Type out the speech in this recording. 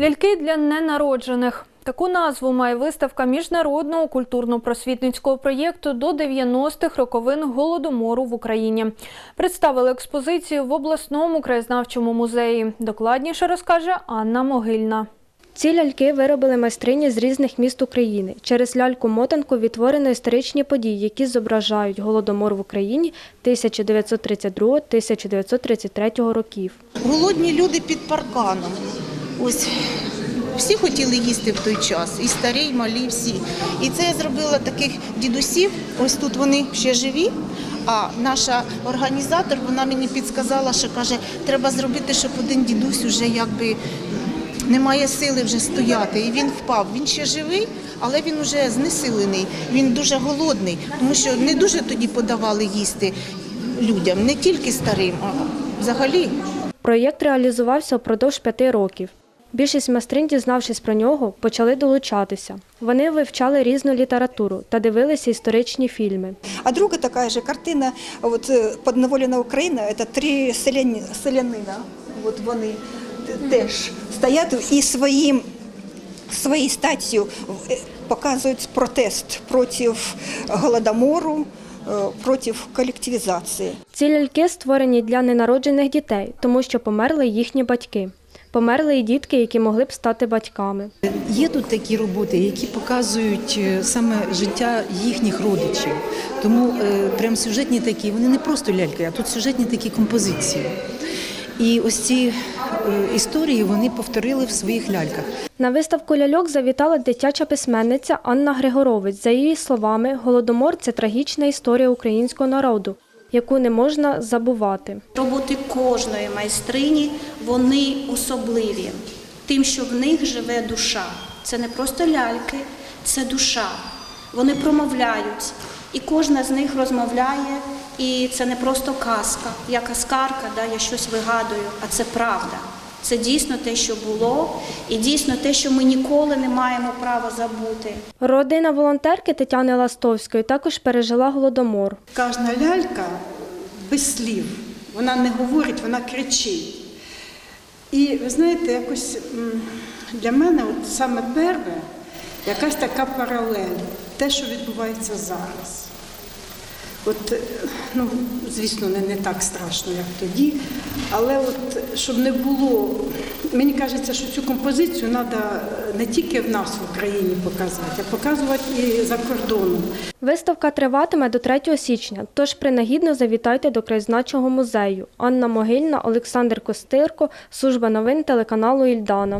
Ляльки для ненароджених. Таку назву має виставка міжнародного культурно-просвітницького проєкту до 90-х роковин голодомору в Україні. Представили експозицію в обласному краєзнавчому музеї. Докладніше розкаже Анна Могильна. Ці ляльки виробили майстрині з різних міст України. Через ляльку-мотанку відтворено історичні події, які зображають голодомор в Україні 1932-1933 років. Голодні люди під парканом. Ось всі хотіли їсти в той час, і старі, і малі, всі. І це я зробила таких дідусів. Ось тут вони ще живі. А наша організатор вона мені підсказала, що каже, треба зробити, щоб один дідусь уже якби не має сили вже стояти. І він впав. Він ще живий, але він вже знесилений. Він дуже голодний, тому що не дуже тоді подавали їсти людям, не тільки старим, а взагалі. Проєкт реалізувався впродовж п'яти років. Більшість майстринь, дізнавшись про нього, почали долучатися. Вони вивчали різну літературу та дивилися історичні фільми. А друга такая же картина, вот э, «Подневолена Україна», это три селяни, селянина. Вот вони теж стоять і своїм, своєю статтю е, показують протест проти голодомору, е, проти колективізації. Ці ляльки створені для ненароджених дітей, тому що померли їхні батьки. Померли і дітки, які могли б стати батьками. Є тут такі роботи, які показують е, саме життя їхніх родичів. Тому е, прям сюжетні такі, вони не просто ляльки, а тут сюжетні такі композиції. І ось ці е, історії вони повторили в своїх ляльках. На виставку ляльок завітала дитяча письменниця Анна Григорович. За її словами, голодомор це трагічна історія українського народу, яку не можна забувати. Роботи кожної майстрині вони особливі, тим, що в них живе душа. Це не просто ляльки, це душа. Вони промовляють, і кожна з них розмовляє. І це не просто казка. Я казкарка, да, я щось вигадую, а це правда. Це дійсно те, що було, і дійсно те, що ми ніколи не маємо права забути. Родина волонтерки Тетяни Ластовської також пережила голодомор. Кожна лялька без слів. Вона не говорить, вона кричить. І ви знаєте, якось для мене от саме перше якась така паралель, те, що відбувається зараз. От, е, ну, звісно, не, не так страшно, як тоді, але от, щоб не було, мені кажеться, що цю композицію треба не тільки в нас в Україні показати, а показувати і за кордоном. Виставка триватиме до 3 січня, тож принагідно завітайте до краєзнавчого музею. Анна Могильна, Олександр Костирко, служба новин телеканалу Ільдана.